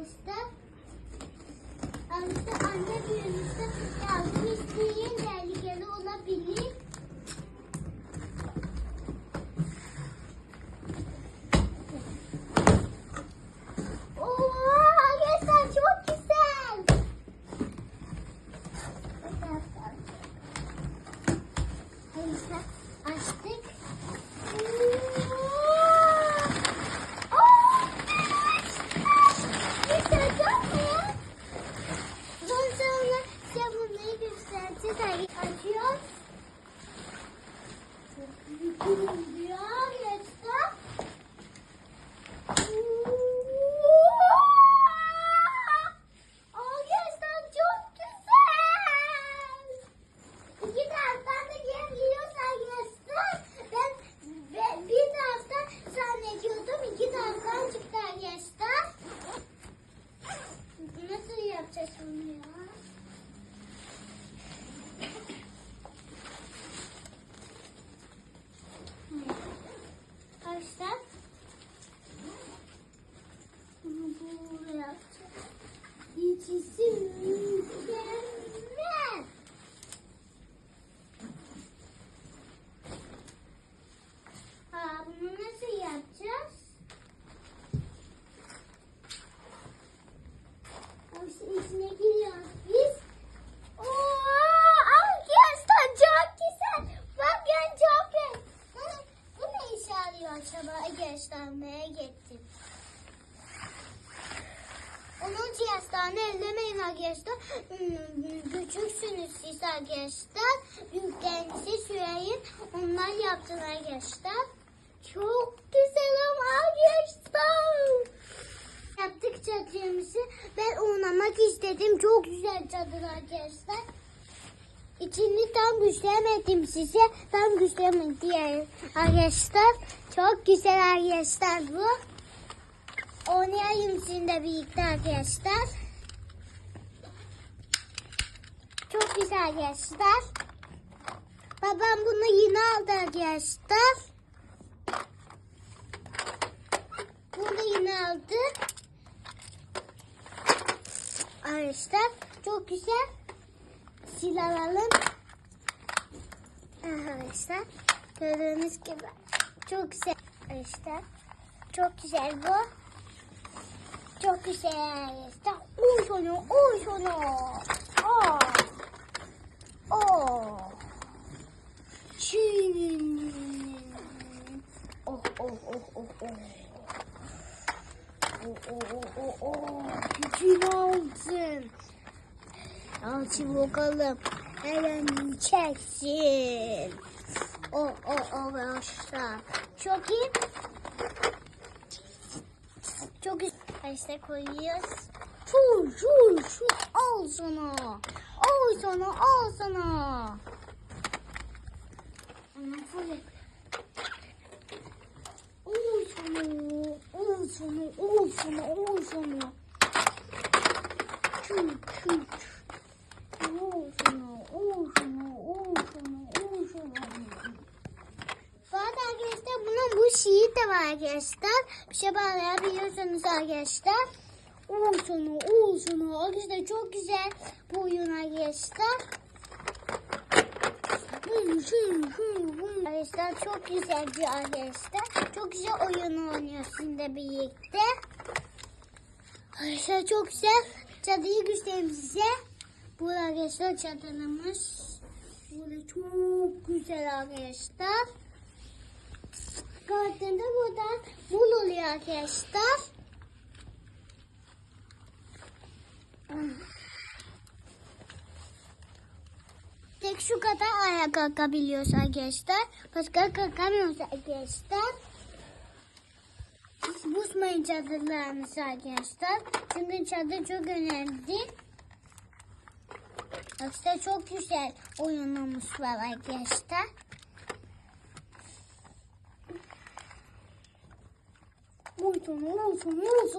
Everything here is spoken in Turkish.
Arkadaşlar. Arkadaşlar anne büyümüşte yardım isteyin tehlikeli olabilir. Oo, arkadaşlar çok güzel. Arkadaşlar açtık. Oo, güzel çok mu? Son sonra size bunları göstereceğiz. Açıyoruz. Çok 谢谢。10. yaştan ellemeyin arkadaşlar. Hmm, küçüksünüz siz arkadaşlar. Büyüklerinizi söyleyin. Onlar yaptın arkadaşlar. Çok güzel ama arkadaşlar. Yaptık çadırımızı. Ben oynamak istedim. Çok güzel çadır arkadaşlar. İçini tam güçlemedim size. Tam güçlemedim diye arkadaşlar. Çok güzel arkadaşlar bu. Oynayayım sizinle birlikte arkadaşlar. Çok güzel arkadaşlar. Babam bunu yine aldı arkadaşlar. Bunu yine aldı. Arkadaşlar çok güzel. Sil alalım. Arkadaşlar gördüğünüz gibi çok güzel. Arkadaşlar çok güzel bu. Çok güzel arkadaşlar. Uy şunu, uy şunu. Aa. Oo. Çin. Oh oh oh oh oh. Oh oh oh oh oh. Gücün alsın. Alçı bakalım. Elini çeksin. Oh oh oh arkadaşlar. Çok iyi. Çok güzel. İşte koyuyoruz. Şu şu şu al sana. Al sana al sana. Al sana. Al sana. Al sana. Al sana. Şu şu. Al sana. Al sana. Al sana. Al sana. Bu şeyi de var arkadaşlar. Bir şey bağlayabiliyorsunuz arkadaşlar. Olsun, olsun. Arkadaşlar çok güzel bu oyun arkadaşlar. Arkadaşlar çok güzel bir arkadaşlar. Çok güzel oyun oynuyor sizinle birlikte. Arkadaşlar çok güzel. Çadıyı göstereyim size. Bu arkadaşlar çadırımız. Burada çok güzel arkadaşlar. Gördüğünde buradan bul oluyor arkadaşlar. Tek şu kadar ayağa kalkabiliyoruz arkadaşlar. Başka kalkamıyoruz arkadaşlar. Hiç bozmayın çadırlarınızı arkadaşlar. Çünkü çadır çok önemli. Arkadaşlar çok güzel oyunumuz var arkadaşlar. Olsun, olsun, olsun.